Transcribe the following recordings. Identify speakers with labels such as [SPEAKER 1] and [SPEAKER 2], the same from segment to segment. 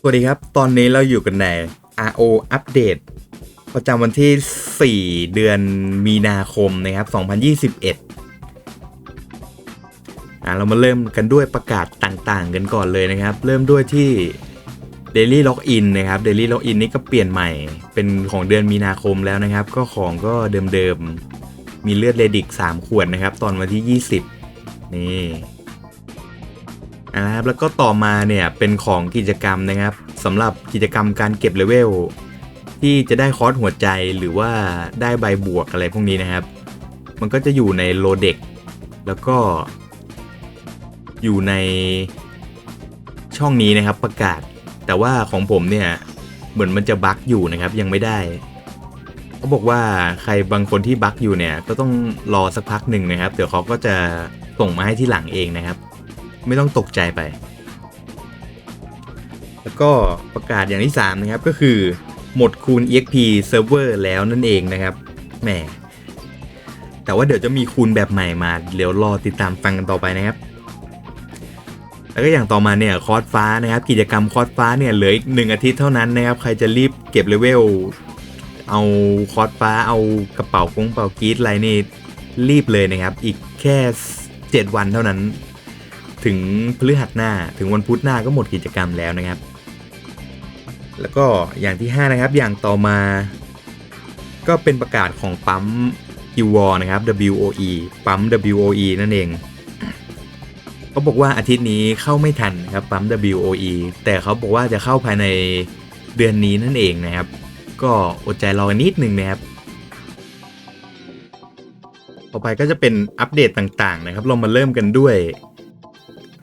[SPEAKER 1] สวัสดีครับ ตอนนี้เราอยู่กันใน RO อัปเดตประจำวันที่ 4 เดือนมีนาคมนะครับ 2021อะเรามาเริ่มกันด้วยประกาศต่างๆ กันก่อนเลยนะครับ เริ่มด้วยที่ Daily Login นะครับ Daily Login นี่ก็เปลี่ยนใหม่ เป็นของเดือนมีนาคมแล้วนะครับ ก็ของก็เดิมๆ มีเลือดเรดิก 3 ขวดนะครับ ตอนวันที่ 20 นี่ นะครับแล้วก็ต่อมาเนี่ยเป็นของกิจกรรมนะครับสำหรับกิจกรรมการเก็บเลเวลที่จะได้คอร์สหัวใจหรือว่าได้ใบบวกอะไรพวกนี้นะครับ มันก็จะอยู่ในโลเด็กแล้วก็ อยู่ในช่องนี้นะครับประกาศ แต่ว่าของผมเนี่ยเหมือนมันจะบั๊กอยู่นะครับยังไม่ได้เขาบอกว่าใครบางคนที่บั๊กอยู่เนี่ยก็ต้องรอสักพักหนึ่งนะครับ เดี๋ยวเขาก็จะส่งมาให้ที่หลังเองนะครับ ไม่ต้องตกใจไป แล้วก็ประกาศอย่างที่ 3 นะครับ ก็คือหมดคูณ EXP Server แล้วนั่นเองนะครับแหมแต่ว่าเดี๋ยวจะมีคูณแบบใหม่มา เดี๋ยวรอติดตามฟังกันต่อไปนะครับ แล้วก็อย่างต่อมาเนี่ยคอร์สฟ้านะครับ กิจกรรมคอร์สฟ้าเนี่ยเหลืออีกหนึ่งอาทิตย์เท่านั้นนะครับ ใครจะรีบเก็บเลเวล เอาคอร์สฟ้าเอากระเป๋ากงเป๋ากีดอะไรนี่รีบเลยนะครับ อีกแค่ 7 วันเท่านั้น ถึงพฤหัสหน้าถึงวันพุธหน้าก็หมดกิจกรรมแล้วนะครับ แล้วก็อย่างที่ 5 นะครับ อย่างต่อมา ก็เป็นประกาศของปั๊ม q w นะครับ WOE ปั๊ม WOE นั่นเองเขาบอกว่าอาทิตย์นี้เข้าไม่ทันครับปั๊ม WOE แต่เขาบอกว่าจะเข้าภายในเดือนนี้นั่นเองนะครับ ก็อดใจรอนนิดนึงนะครับต่อไปก็จะเป็นอัปเดตต่างๆนะครับ เรามาเริ่มกันด้วย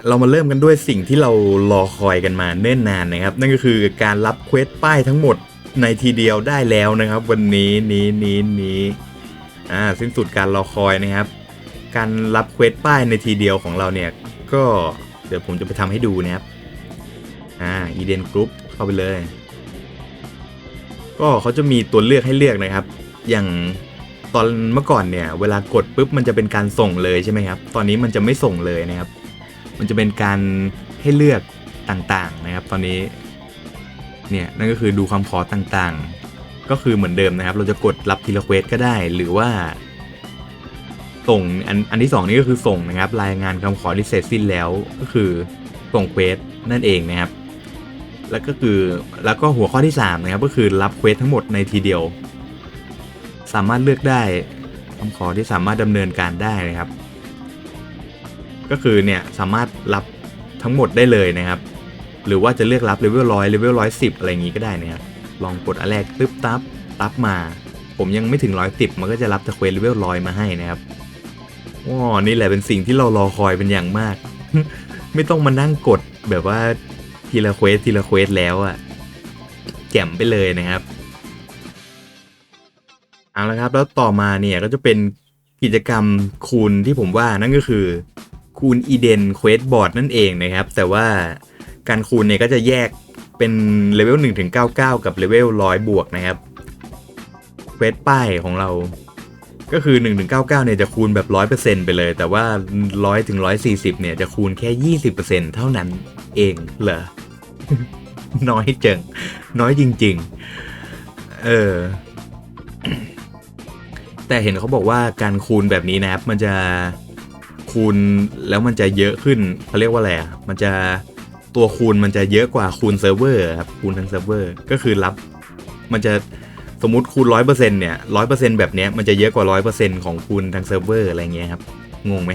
[SPEAKER 1] เรามาเริ่มกันด้วยสิ่งที่เรารอคอยกันมาเนิ่นนานนะครับ นั่นก็คือการรับเควสป้ายทั้งหมดในทีเดียวได้แล้วนะครับ วันนี้นี้นี้นี้อ่าสิ้นสุดการรอคอยนะครับ การรับเควสป้ายในทีเดียวของเราเนี่ยก็เดี๋ยวผมจะไปทำให้ดูนะครับอ่าอีเดนกรุ๊ปเข้าไปเลย ก็เขาจะมีตัวเลือกให้เลือกนะครับ อย่างตอนเมื่อก่อนเนี่ย เวลากดปุ๊บมันจะเป็นการส่งเลยใช่ไหมครับ ตอนนี้มันจะไม่ส่งเลยนะครับ มันจะเป็นการให้เลือกต่างๆนะครับ ตอนนี้เนี่ยนั่นก็คือดูคำขอต่างๆ ก็คือเหมือนเดิมนะครับ เราจะกดรับทีละเควสก็ได้ หรือว่า ส่งอันอันที่สองนี่ก็คือส่งนะครับ รายงานคำขอที่เสร็จสิ้นแล้วก็คือส่งเควสนั่นเองนะครับ แล้วก็คือแล้วก็หัวข้อที่ 3 นะครับ ก็คือรับเควสทั้งหมดในทีเดียว สามารถเลือกได้คำขอที่สามารถดำเนินการได้นะครับ ก็คือเนี่ยสามารถรับทั้งหมดได้เลยนะครับ หรือว่าจะเลือกรับเลเวลร้อยเลเวลร้อยสิบอะไรอย่างงี้ก็ได้นะครับ ลองกดอันแรกตึ๊บตับรับมา ผมยังไม่ถึงร้อยสิบมันก็จะรับตะเควสเลเวลร้อยมาให้นะครับว้านี่แหละเป็นสิ่งที่เรารอคอยเป็นอย่างมาก ไม่ต้องมานั่งกดแบบว่าทีละเควสทีละเควสแล้วอะแจ่มไปเลยนะครับเอาละครับแล้วต่อมาเนี่ยก็จะเป็นกิจกรรมคูณที่ผมว่านั่นก็คือ คูณอีเดนเควสบอร์ดนั่นเองนะครับ แต่ว่าการคูณเนี่ยก็จะแยกเป็นเลเวล1ถึง99 กับเลเวล100 บวกนะครับเควสป้ายของเรา ก็คือ1ถึง99เนี่ยจะคูณแบบ 100%ไปเลย แต่ว่า 100ถึง140 เนี่ยจะคูณแค่ 20%เท่านั้นเองเหรอ น้อยจัง น้อยจริง ๆ เออแต่เห็นเขาบอกว่าการคูณแบบนี้นะครับ มันจะ คูณแล้วมันจะเยอะขึ้นเขาเรียกว่าอะไรอะมันจะตัวคูณมันจะเยอะกว่าคูณเซิร์ฟเวอร์ครับคูณทางเซิร์ฟเวอร์ก็คือรับ มันจะสมมติคูณร้อยเปอร์เซ็นต์เนี่ยร้อยเปอร์เซ็นต์แบบเนี้ยมันจะเยอะกว่าร้อยเปอร์เซ็นต์ของคูณทางเซิร์ฟเวอร์อะไรเงี้ยครับ งงไหม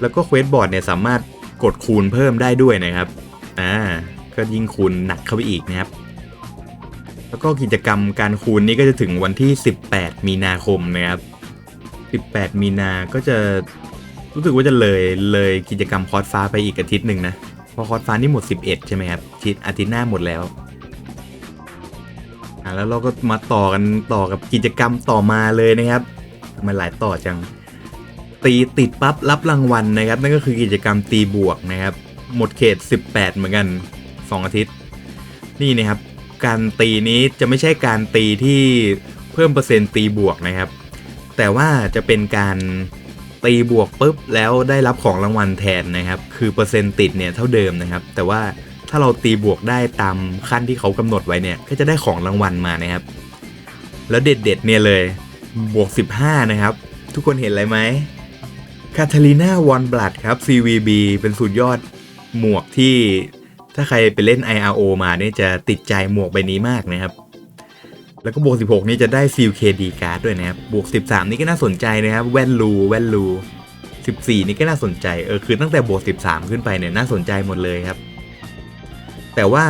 [SPEAKER 1] แล้วก็เควสบอร์ดเนี่ยสามารถกดคูณเพิ่มได้ด้วยนะครับ อ่า ก็ยิ่งคูณหนักเข้าไปอีกนะครับ แล้วก็กิจกรรมการคูณนี้ก็จะถึงวันที่ 18 มีนาคมนะครับ 18 มีนาก็จะรู้สึกว่าจะเลยเลยกิจกรรมคอร์สฟ้าไปอีกอาทิตย์หนึ่งนะเพราะคอร์สฟ้านี่หมด 11 ใช่ไหมครับอาทิตย์อาทิตย์หน้าหมดแล้วอ่าแล้วเราก็มาต่อกันต่อกับกิจกรรมต่อมาเลยนะครับทำไมหลายต่อจัง ตีติดปั๊บรับรางวัลนะครับ นั่นก็คือกิจกรรมตีบวกนะครับ หมดเขต 18 เหมือนกัน 2 อาทิตย์ นี่นะครับ การตีนี้จะไม่ใช่การตีที่เพิ่มเปอร์เซ็นต์ตีบวกนะครับ แต่ว่าจะเป็นการตีบวกปุ๊บแล้วได้รับของรางวัลแทนนะครับ คือเปอร์เซ็นต์ติดเนี่ยเท่าเดิมนะครับ แต่ว่าถ้าเราตีบวกได้ตามขั้นที่เขากำหนดไว้เนี่ย ก็จะได้ของรางวัลมานะครับ แล้วเด็ดๆเนี่ยเลยบวก 15 นะครับ ทุกคนเห็นอะไรไหมคาทาลีนาวอนบลัดครับ CVB เป็นสุดยอดหมวกที่ถ้าใครไปเล่น IRO มาเนี่ยจะติดใจหมวกใบนี้มากนะครับ แล้วก็บวก 16 นี่จะได้ซีลเคดีการ์ดด้วยนะครับ บวก 13 นี่ก็น่าสนใจนะครับ แว่นรูแว่นรู14 นี่ก็น่าสนใจ เออ คือตั้งแต่บวก 13 ขึ้นไปเนี่ยน่าสนใจหมดเลยครับ แต่ว่า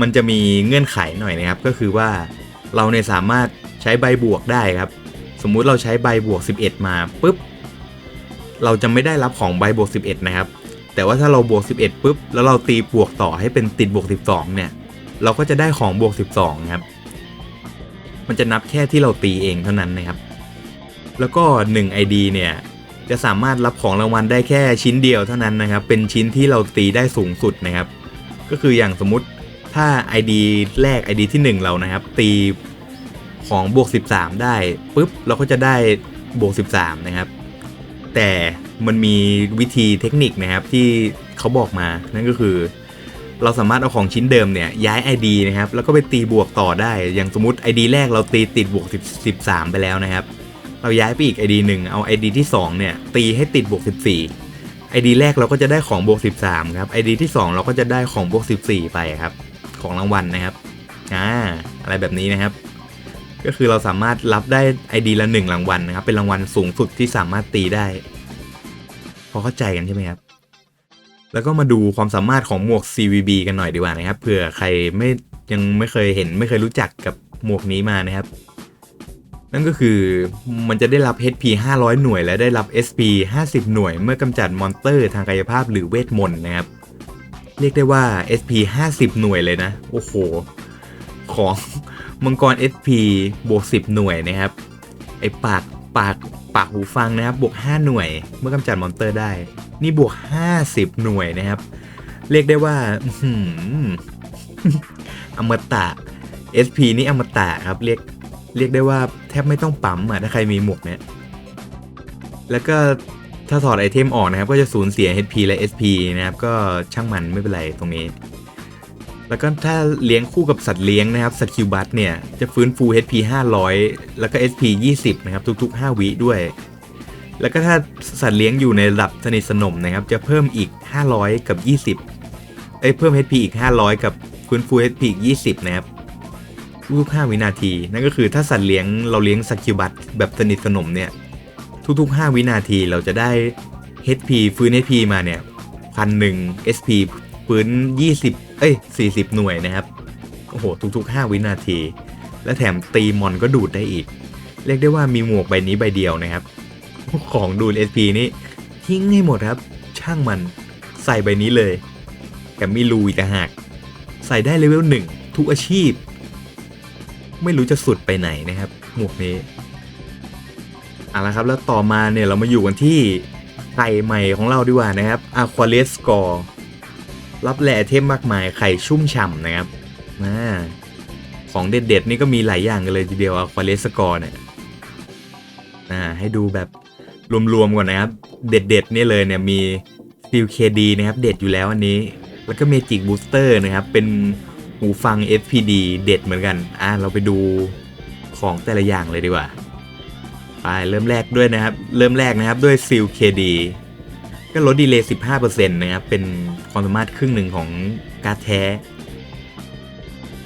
[SPEAKER 1] มันจะมีเงื่อนไขหน่อยนะครับ ก็คือว่าเราเนี่ยสามารถใช้ใบบวกได้ครับ สมมุติเราใช้ใบบวก 11 มาปุ๊บ เราจะไม่ได้รับของใบบวก 11 นะครับ แต่ว่าถ้าเราบวก 11ปุ๊บ แล้วเราตีบวกต่อให้เป็นติดบวก 12 เนี่ย เราก็จะได้ของบวก 12 ครับ มันจะนับแค่ที่เราตีเองเท่านั้นนะครับ แล้วก็ 1 ID เนี่ย จะสามารถรับของรางวัลได้แค่ชิ้นเดียวเท่านั้นนะครับ เป็นชิ้นที่เราตีได้สูงสุดนะครับ ก็คืออย่างสมมติถ้า ID แรก ID ที่ 1 เรานะครับ ตีของบวก 13 ได้ปุ๊บเราก็จะได้บวก 13 นะครับ แต่มันมีวิธีเทคนิคนะครับที่เขาบอกมานั่นก็คือ เราสามารถเอาของชิ้นเดิมเนี่ยย้าย ID นะครับแล้วก็ไปตีบวกต่อได้ อย่างสมมติ ID แรกเราตีติดบวก10 13 ไปแล้วนะครับ เราย้ายไปอีก ID หนึ่งเอา ID ที่ 2 เนี่ยตีให้ติดบวก14 ID แรกเราก็จะได้ของบวก13 ครับ ID ที่ 2 เราก็จะได้ของบวก14 ไปครับ ของรางวัลนะครับอ่าอะไรแบบนี้นะครับ ก็คือเราสามารถรับได้ ID ละ 1 รางวัลนะครับเป็นรางวัลสูงสุดที่สามารถตีได้ พอเข้าใจกันใช่ไหมครับ แล้วก็มาดูความสามารถของหมวก CVB กันหน่อยดีกว่านะครับเผื่อใครไม่ยังไม่เคยเห็นไม่เคยรู้จักกับหมวกนี้มานะครับ นั่นก็คือมันจะได้รับ HP 500 หน่วย และได้รับ SP 50 หน่วย เมื่อกำจัดมอนเตอร์ทางกายภาพหรือเวทมนต์นะครับ เรียกได้ว่า SP 50 หน่วยเลยนะ โอ้โห ของมังกร SP บวก 10 หน่วยนะครับ ไอปาก ปากปากหูฟังนะครับบวก 5 หน่วย เมื่อกำจัดมอนเตอร์ได้ นี่บวก 50 หน่วยนะครับ เรียกได้ว่าอมตะ SP นี่อมตะครับเรียกเรียกได้ว่าแทบไม่ต้องปั๊มอะถ้าใครมีหมวกเนี้ยแล้วก็ถ้าถอดไอเทมออกนะครับ ก็จะสูญเสีย HP และ SP นะครับ ก็ช่างมันไม่เป็นไรตรงนี้ แล้วก็ถ้าเลี้ยงคู่กับสัตว์เลี้ยงนะครับสกิลบัตเนี่ยจะฟื้นฟู HP 500 แล้วก็ SP 20 นะครับทุก ๆ 5 วิด้วย แล้วก็ถ้าสัตว์เลี้ยงอยู่ในระดับสนิทสนมนะครับจะเพิ่มอีก 500 กับ 20เอ้ยเพิ่ม HP อีก 500 กับฟื้นฟู HP อีก 20 นะครับทุกๆ5วินาที นั่นก็คือถ้าสัตว์เลี้ยงเราเลี้ยงสกิลบัตแบบสนิทสนมเนี่ยทุกๆ 5 วินาทีเราจะได้ HP ฟื้น HP มาเนี่ยพันหนึ่ง SP ฟื้น 20 เอ้ย 40 หน่วยนะครับ โอ้โห ทุก ๆ 5 วินาที และแถมตีมอนก็ดูดได้อีก เรียกได้ว่ามีหมวกใบนี้ใบเดียวนะครับ ของดูด SP นี่ทิ้งให้หมดครับ ช่างมันใส่ใบนี้เลยแถมมีรูอีกต่างหาก ใส่ได้เลเวลหนึ่งทุกอาชีพ ไม่รู้จะสุดไปไหนนะครับ หมวกนี้เอาละครับแล้วต่อมาเนี่ยเรามาอยู่กันที่ไข่ใหม่ของเราดีกว่านะครับ Aquarius Score รับแหล่เทมมากมายไข่ชุ่มฉ่ำนะครับอ่าของเด็ดๆนี่ก็มีหลายอย่างกันเลยทีเดียว Aquarius Score เนี่ยอ่าให้ดูแบบรวมๆก่อนนะครับ เด็ดๆนี่เลยเนี่ยมี Steel KD นะครับ เด็ดอยู่แล้วอันนี้ แล้วก็ Magic Booster นะครับ เป็นหูฟัง SPD เด็ดเหมือนกัน อ่าเราไปดูของแต่ละอย่างเลยดีกว่า ไปเริ่มแรกด้วยนะครับ เริ่มแรกนะครับด้วย Seal KD ก็ลดดีเลย์15%นะครับ เป็นความสามารถครึ่งหนึ่งของการ์ดแท้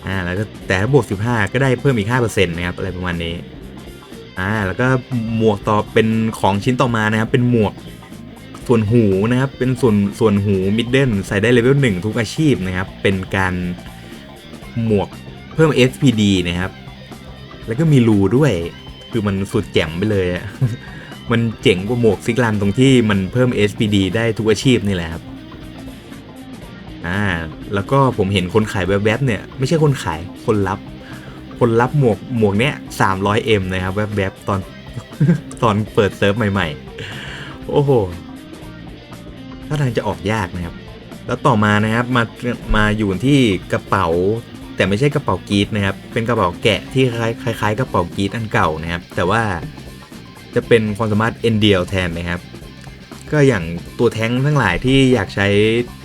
[SPEAKER 1] อ่า แล้วก็แต่ถ้าบวก 15 ก็ได้เพิ่มอีก 5%นะครับ อะไรประมาณนี้ อ่า แล้วก็หมวกต่อเป็นของชิ้นต่อมานะครับ เป็นหมวกส่วนหูนะครับ เป็นส่วนส่วนหูมิดเดิลใส่ได้เลเวล1ทุกอาชีพนะครับ เป็นการหมวกเพิ่ม SPD นะครับ แล้วก็มีรูด้วย คือมันสุดแจ่มไปเลยอะ มันเจ๋งกว่าหมวกซิกลันตรงที่มันเพิ่ม SPD ได้ทุกอาชีพนี่แหละครับอ่าแล้วก็ผมเห็นคนขายแวบๆเนี่ยไม่ใช่คนขายคนรับ คนรับหมวกหมวกเนี้ย 300M นะครับแวบๆตอนตอนเปิดเซิร์ฟใหม่ๆ โอ้โหถ้าทางจะออกยากนะครับ แล้วต่อมานะครับมามาอยู่ที่กระเป๋า แต่ไม่ใช่กระเป๋ากีดนะครับ เป็นกระเป๋าแกะที่คล้ายคล้ายกระเป๋ากีดอันเก่านะครับ แต่ว่า จะเป็นความสามารถเอ็นเดียแทนนะครับ ก็อย่างตัวแท้งทั้งหลายที่อยากใช้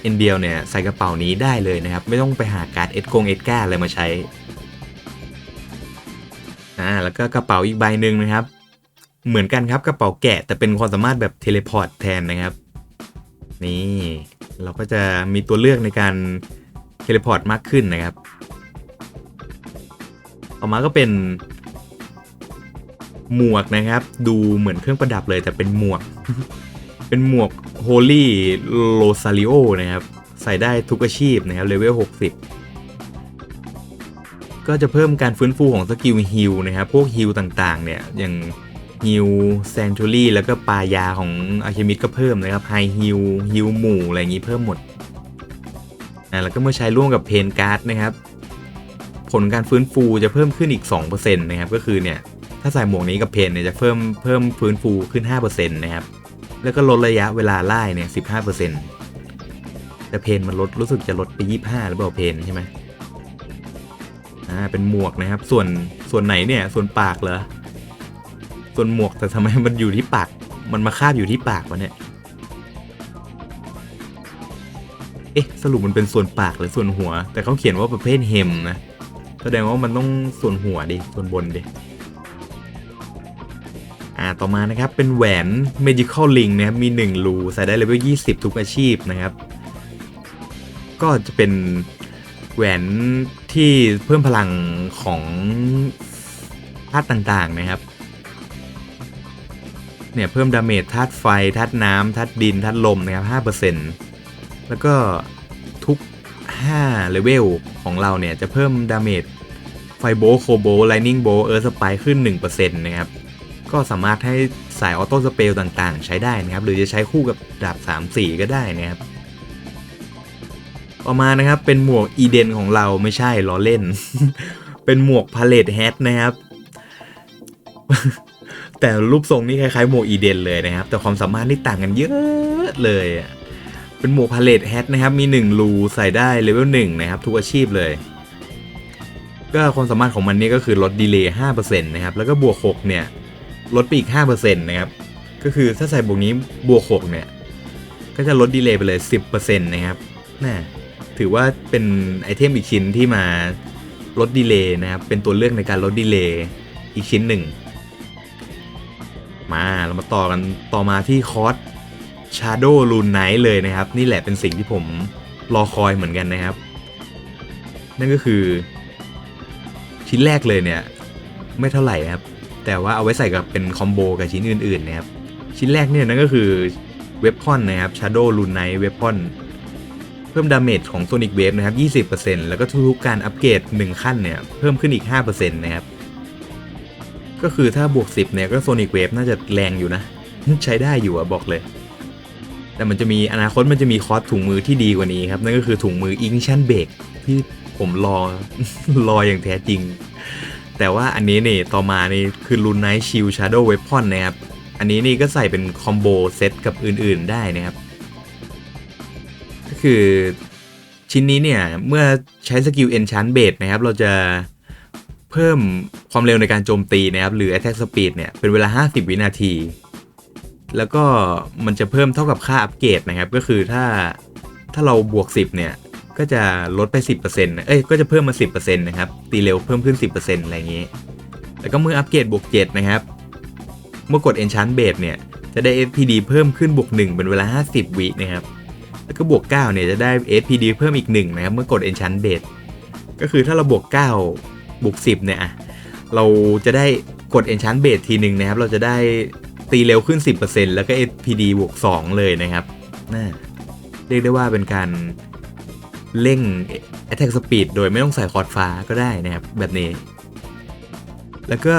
[SPEAKER 1] เอ็นเดียเนี่ยใส่กระเป๋านี้ได้เลยนะครับ ไม่ต้องไปหาการ์ดเอสกงเอสก้าอะไรมาใช้อ่าแล้วก็กระเป๋าอีกใบหนึ่งนะครับ เหมือนกันครับกระเป๋าแกะแต่เป็นความสามารถแบบเทเลพอร์ตแทนนะครับ นี่เราก็จะมีตัวเลือกในการเทเลพอร์ตมากขึ้นนะครับต่อมาก็เป็น หมวกนะครับ ดูเหมือนเครื่องประดับเลยแต่เป็นหมวก เป็นหมวก Holy Rosario นะครับ ใส่ได้ทุกอาชีพนะครับเลเวล 60 ก็จะเพิ่มการฟื้นฟูของสกิลฮิลนะครับ พวกฮิลต่างๆ เนี่ย อย่างฮิลแซงชูรี่แล้วก็ปายาของอาเคมิดก็เพิ่มนะครับไฮฮิลฮิลหมู่อะไรอย่างนี้เพิ่มหมดอ่าแล้วก็เมื่อใช้ร่วมกับเพนการ์ดนะครับ ผลการฟื้นฟูจะเพิ่มขึ้นอีก 2%นะครับ ก็คือเนี่ย ถ้าใส่หมวกนี้กับเพนเนี่ยจะเพิ่มเพิ่มฟื้นฟูขึ้น 5%นะครับ แล้วก็ลดระยะเวลาไล่เนี่ย 15%แต่เพนมันลดรู้สึกจะลดไป 25 หรือเปล่าเพนใช่ไหมอ่าเป็นหมวกนะครับ ส่วนส่วนไหนเนี่ยส่วนปากเหรอ ส่วนหมวกแต่ทำไมมันอยู่ที่ปาก มันมาคาบอยู่ที่ปากวะเนี่ยเอ๊ะสรุปมันเป็นส่วนปากหรือส่วนหัว แต่เขาเขียนว่าประเภทเฮมนะ แสดงว่ามันต้องส่วนหัวดิ ส่วนบนดิ ต่อมานะครับ เป็นแหวน Magical Ring นะครับ มี 1 รูใส่ได้เลเวล20 ทุกอาชีพนะครับ ก็จะเป็นแหวนที่เพิ่มพลังของธาตุต่างๆนะครับ เนี่ยเพิ่มดาเมจธาตุไฟธาตุน้ำธาตุดินธาตุลมนะครับ5%แล้วก็ทุก5เลเวลของเราเนี่ยจะเพิ่มดาเมจไฟโบโคโบไลนิ่งโบเออร์สไปขึ้น 1%นะครับ ก็สามารถให้สายออโต้สเปลต่างๆ ใช้ได้นะครับ หรือจะใช้คู่กับดาบ3 4ก็ได้นะครับต่อมานะครับเป็นหมวกอีเดนของเราไม่ใช่ล้อเล่น เป็นหมวกพาเลตแฮทนะครับแต่รูปทรงนี่คล้ายๆหมวกอีเดนเลยนะครับ แต่ความสามารถนี่ต่างกันเยอะเลยเป็นหมวกพาเลตแฮทนะครับมี1รูใส่ได้เลเวล1นะครับ ทุกอาชีพเลย ก็ความสามารถของมันนี่ก็คือลดดีเลย์5%นะครับแล้วก็บวก6เนี่ย ลดไปอีก 5%นะครับ ก็คือถ้าใส่บวกนี้บวก 6 เนี่ย ก็จะลดดีเลย์ไปเลย 10%นะครับน่ถือว่าเป็นไอเทมอีกชิ้นที่มาลดดีเลย์นะครับ เป็นตัวเลือกในการลดดีเลย์อีกชิ้นหนึ่ง มาเรามาต่อกันต่อมาที่คอร์ส Shadow Rune Knight เลยนะครับ นี่แหละเป็นสิ่งที่ผมรอคอยเหมือนกันนะครับ นั่นก็คือ ชิ้นแรกเลยเนี่ย ไม่เท่าไหร่นะครับ แต่ว่าเอาไว้ใส่กับเป็นคอมโบกับชิ้นอื่นๆนะครับ ชิ้นแรกเนี่ยนั่นก็คือเว p พอนนะครับ Shadow Rune Knight เว p พอนเพิ่มดาเมจของ Sonic Wave นะครับ 20%แล้วก็ทุกๆการอัปเกรด 1 ขั้นเนี่ย เพิ่มขึ้นอีก 5%นะครับ ก็คือถ้าบวก 10 เนี่ย ก็ Sonic Wave น่าจะแรงอยู่นะ ใช้ได้อยู่อะบอกเลย แต่มันจะมีอนาคตมันจะมีคอสถุงมือที่ดีกว่านี้ครับ นั่นก็คือถุงมือ Ignition Break ที่ผมรอ รออย่างแท้จริง แต่ว่าอันนี้เนี่ยต่อมานี่คือ Rune Knight Shield Shadow Weapon นะครับ อันนี้นี่ก็ใส่เป็นคอมโบเซตกับอื่นๆได้นะครับ ก็คือชิ้นนี้เนี่ย เมื่อใช้สกิล Enchant Base นะครับ เราจะเพิ่มความเร็วในการโจมตีนะครับ หรือ Attack Speed เนี่ย เป็นเวลา 50 วินาที แล้วก็มันจะเพิ่มเท่ากับค่าอัปเกรดนะครับ ก็คือถ้าถ้าเราบวก 10 เนี่ย ก็จะลดไป 10%นะเอ้ยก็จะเพิ่มมา 10%นะครับ ตีเร็วเพิ่มขึ้น 10%อะไรอย่างงี้ แล้วก็เมื่ออัปเกรดบวก7นะครับ เมื่อกด Enchant Base เนี่ย จะได้ SPD เพิ่มขึ้นบวก1เป็นเวลา 50 วินะครับ แล้วก็บวก9เนี่ยจะได้ SPD เพิ่มอีก1นะครับ เมื่อกด Enchant Base ก็คือถ้าเราบวก9บวก10 เนี่ยเราจะได้กด Enchant Base ทีหนึ่งนะครับ เราจะได้ตีเร็วขึ้น 10%แล้วก็ SPD บวก2เลยนะครับน่าเรียกได้ว่าเป็นการ เร่ง Attack Speed โดยไม่ต้องใส่คอร์ดฟ้าก็ได้นะครับ แบบนี้ แล้วก็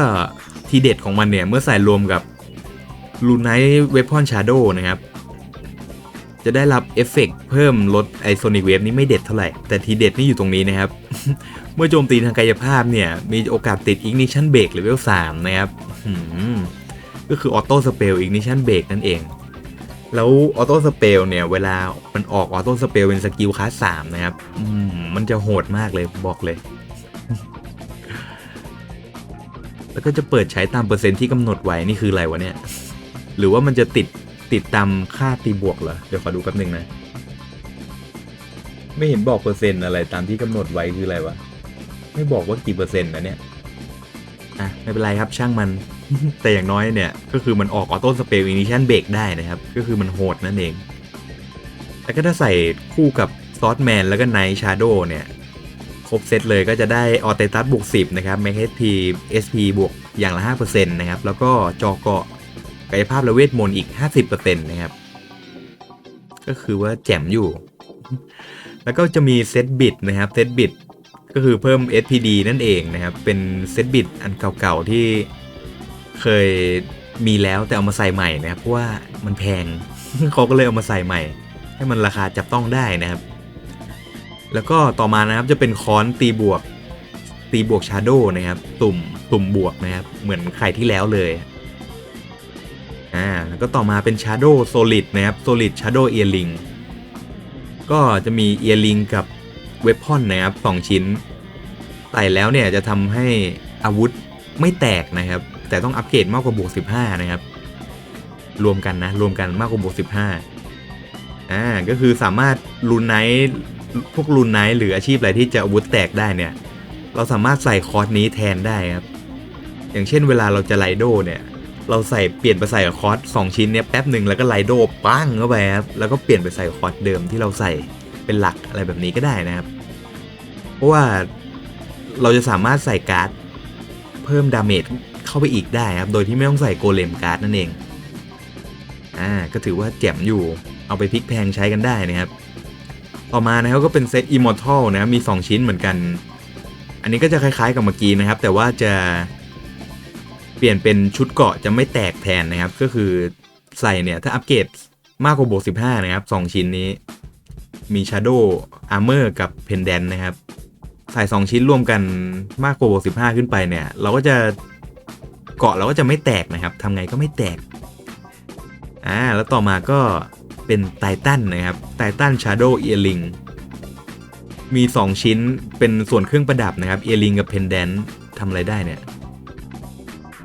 [SPEAKER 1] ทีเด็ดของมันเนี่ย เมื่อใส่รวมกับลูไนท์เวพอนชาร์โดนะครับ จะได้รับเอฟเฟกต์เพิ่มลดไอโซนิกเวฟนี้ไม่เด็ดเท่าไหร่ แต่ทีเด็ดนี่อยู่ตรงนี้นะครับ เมื่อโจมตีทางกายภาพเนี่ย มีโอกาสติด Ignition Break เลเวล3นะครับก็คือออโต้สเปล Ignition Break นั่นเอง แล้วออโต้สเปลเนี่ย เวลามันออกออโต้สเปลเป็นสกิลคลาส3นะครับอืมมันจะโหดมากเลยบอกเลย แล้วก็จะเปิดใช้ตามเปอร์เซ็นต์ที่กำหนดไว้นี่คืออะไรวะเนี่ย หรือว่ามันจะติดติดตามค่าตีบวกเหรอ เดี๋ยวขอดูแป๊บหนึงนะ ไม่เห็นบอกเปอร์เซ็นต์อะไรตามที่กำหนดไว้คืออะไรวะ ไม่บอกว่ากี่เปอร์เซ็นต์นะเนี่ย อะไม่เป็นไรครับช่างมัน แต่อย่างน้อยเนี่ย ก็คือมันออกออโต้สเปลอินิชันเบรกได้นะครับ ก็คือมันโหดนั่นเอง แล้วก็ถ้าใส่คู่กับซอสแมนแล้วก็ไนท์ชาโดเนี่ยครบเซตเลยก็จะได้ออเตตัสบวก10 นะครับ m a c HP SP บวกอย่างละ 5%นะครับ แล้วก็จอเกาะกายภาพและเวทมนต์อีก 50%นะครับ ก็คือว่าแจ่มอยู่ แล้วก็จะมีเซตบิตนะครับ เซตบิต ก็คือเพิ่ม SPD นั่นเองนะครับ เป็นเซตบิตอันเก่าๆที่เคยมีแล้วแต่เอามาใส่ใหม่นะครับ เพราะว่ามันแพง เขาก็เลยเอามาใส่ใหม่ ให้มันราคาจับต้องได้นะครับ แล้วก็ต่อมานะครับจะเป็นค้อนตีบวก ตีบวกชาโดนะครับ ตุ่มตุ่มบวกนะครับ เหมือนไข่ที่แล้วเลยอ่าแล้วก็ต่อมาเป็นชาโดโซลิดนะครับโซลิดชาโดเอียริงก็จะมีเอียริงกับ เวพอนนะครับสองชิ้นใส่แล้วเนี่ยจะทำให้อาวุธไม่แตกนะครับ แต่ต้องอัปเกรดมากกว่าบวก15 นะครับ รวมกันนะ รวมกันมากกว่าบวก15อ่าก็คือสามารถลูนไนท์พวกลูนไนท์หรืออาชีพอะไรที่จะอาวุธแตกได้เนี่ย เราสามารถใส่คอร์สนี้แทนได้ครับ อย่างเช่นเวลาเราจะไลโดเนี่ย เราใส่เปลี่ยนไปใส่คอร์สสองชิ้นเนี้ยแป๊บหนึ่งแล้วก็ไลโดปั้งเข้าไปครับแล้วก็เปลี่ยนไปใส่คอร์สเดิมที่เราใส่ เป็นหลักอะไรแบบนี้ก็ได้นะครับ เพราะว่าเราจะสามารถใส่การ์ดเพิ่มดาเมจเข้าไปอีกได้ครับ โดยที่ไม่ต้องใส่โกเลมการ์ดนั่นเอง อ่า ก็ถือว่าแจ่มอยู่เอาไปพลิกแพงใช้กันได้นะครับ ต่อมานะครับก็เป็นเซต Immortal นะครับมี 2 ชิ้นเหมือนกัน อันนี้ก็จะคล้ายๆกับเมื่อกี้นะครับ แต่ว่าจะเปลี่ยนเป็นชุดเกาะจะไม่แตกแทนนะครับ ก็คือใส่เนี่ยถ้าอัปเกรดมากกว่าบวก15 นะครับ 2 ชิ้นนี้ มี Shadow Armor กับ Pendant นะครับ ใส่2ชิ้นรวมกันมากกว่าบวก15 ขึ้นไปเนี่ย เราก็จะเกาะเราก็จะไม่แตกนะครับทำไงก็ไม่แตกอ่าแล้วต่อมาก็เป็นไททันนะครับไททันชาโดว์เอียริงมี 2 ชิ้นเป็นส่วนเครื่องประดับนะครับเอียริงกับเพนแดนทำอะไรได้เนี่ย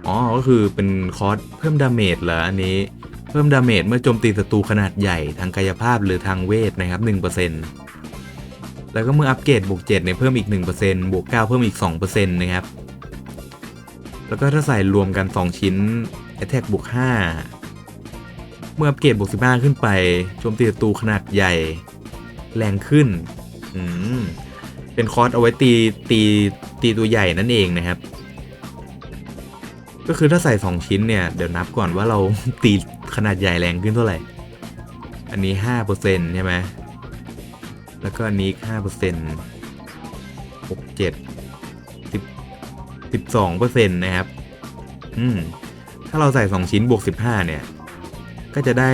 [SPEAKER 1] อ๋อ ก็คือเป็นคอร์สเพิ่มดาเมจเหรออันนี้ เพิ่มดาเมจเมื่อโจมตีศัตรูขนาดใหญ่ทางกายภาพหรือทางเวทนะครับ 1%แล้วก็เมื่ออัปเกรดบวก7เนี่ยเพิ่มอีก 1%บวก9เพิ่มอีก 2%นะครับ แล้วก็ถ้าใส่รวมกัน 2 ชิ้น Attack บวก5เมื่ออัปเกรดบวก15 ขึ้นไปโจมตีศัตรูขนาดใหญ่ แรงขึ้นอืมเป็นคอร์สเอาไว้ตีตีตีตัวใหญ่นั่นเองนะครับก็คือถ้าใส่ 2 ชิ้นเนี่ย เดี๋ยวนับก่อนว่าเราตี ขนาดใหญ่แรงขึ้นเท่าไหร่ อันนี้5%ใช่ไหมแล้วก็อันนี้5% 6 7 10 12%นะครับ อืม ถ้าเราใส่2ชิ้นบวก15เนี่ย ก็จะได้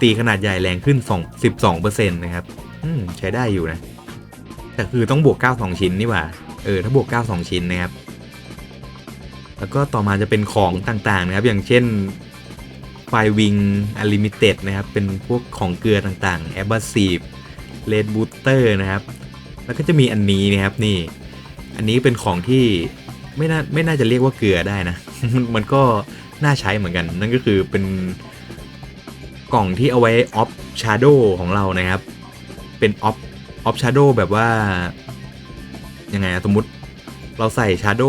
[SPEAKER 1] ตีขนาดใหญ่แรงขึ้น2 12%นะครับ อืม ใช้ได้อยู่นะ แต่คือต้องบวก9 2ชิ้นนี่หว่า เออ ถ้าบวก9 2ชิ้นนะครับแล้วก็ต่อมาจะเป็นของต่างๆนะครับ อย่างเช่น ไฟวิงอลิมิเต็ดนะครับ เป็นพวกของเกลือต่างๆแอบ s ซีฟเลดบูเตอร์นะครับ แล้วก็จะมีอันนี้นะครับนี่ อันนี้เป็นของที่ไม่น่าไม่น่าจะเรียกว่าเกลือได้นะ มันก็น่าใช้เหมือนกัน นั่นก็คือเป็นกล่องที่เอาไว้ออฟชาร์โดของเรานะครับ เป็นออฟออฟชาร์โดแบบว่ายังไงสมมติเราใส่ชาร์โด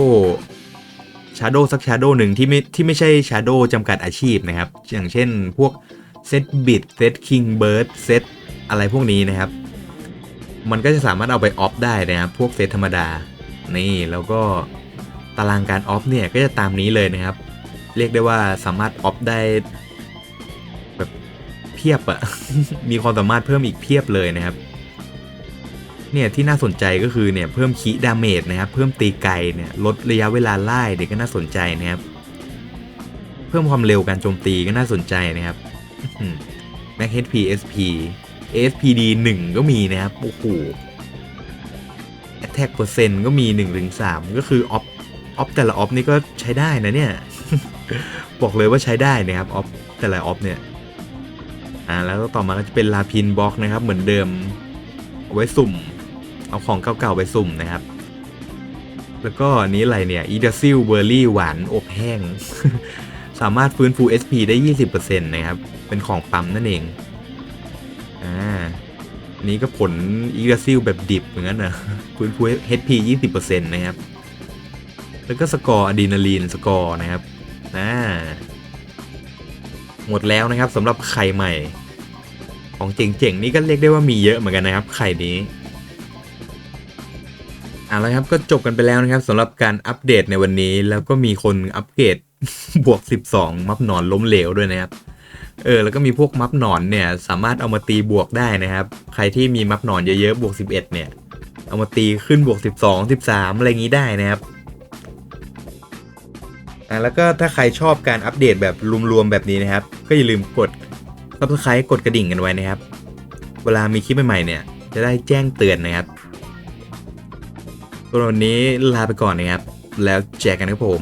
[SPEAKER 1] ชาร์โดสักชาร์โดหนึ่งที่ไม่ที่ไม่ใช่ชาร์โดจำกัดอาชีพนะครับ อย่างเช่นพวกเซตบิดเซตคิงเบิร์ดเซตอะไรพวกนี้นะครับ มันก็จะสามารถเอาไปออฟได้นะครับ พวกเซตธรรมดา นี่แล้วก็ตารางการออฟเนี่ยก็จะตามนี้เลยนะครับ เรียกได้ว่าสามารถออฟได้แบบเพียบอะมีความสามารถเพิ่มอีกเพียบเลยนะครับ เนี่ยที่น่าสนใจก็คือเนี่ยเพิ่มคีดาเมจนะครับเพิ่มตีไกลเนี่ยลดระยะเวลาไล่เด็กก็น่าสนใจนะครับเพิ่มความเร็วการโจมตีก็น่าสนใจนะครับ Mac HP SP SPD 1 ก็มีนะครับโอ้โห Attack เปอร์เซ็นต์ก็มี1ถึง3ก็คือออฟออฟแต่ละออฟนี่ก็ใช้ได้นะเนี่ย บอกเลยว่าใช้ได้นะครับออฟแต่ละออฟเนี่ยอ่าแล้วต่อมาก็จะเป็นลาพินบล็อกนะครับ เหมือนเดิมเอาไว้สุ่ม เอาของเก่าๆไปสุ่มนะครับ แล้วก็นี้อะไรเนี่ยอีเดซิลเบอร์รี่หวานอบแห้ง สามารถฟื้นฟู SP ได้ 20%นะครับ เป็นของปั๊มนั่นเอง อ่านี้ก็ผลอีเดซิลแบบดิบเหมือนกันนะฟื้นฟู HP 20%นะครับ แล้วก็สกอร์อะดรีนาลีนสกอร์นะครับอ่าหมดแล้วนะครับสำหรับไข่ใหม่ ของเจ๋งๆ นี่ก็เรียกได้ว่ามีเยอะเหมือนกันนะครับ ไข่นี้ เอาละครับก็จบกันไปแล้วนะครับสำหรับการอัปเดตในวันนี้ แล้วก็มีคนอัปเกรดบวก 12 มัฟหนอนล้มเหลวด้วยนะครับเออแล้วก็มีพวกมัฟหนอนเนี่ยสามารถเอามาตีบวกได้นะครับ ใครที่มีมัฟหนอนเยอะๆบวก 11 เนี่ย เอามาตีขึ้นบวก 12 13 อะไรอย่างนี้ได้นะครับอะแล้วก็ถ้าใครชอบการอัปเดตแบบรวมๆแบบนี้นะครับ ก็อย่าลืมกด subscribe กดกระดิ่งกันไว้นะครับ เวลามีคลิปใหม่ๆเนี่ยจะได้แจ้งเตือนนะครับสำหรับ วันนี้ลาไปก่อนนะครับ แล้วแจกกันครับผม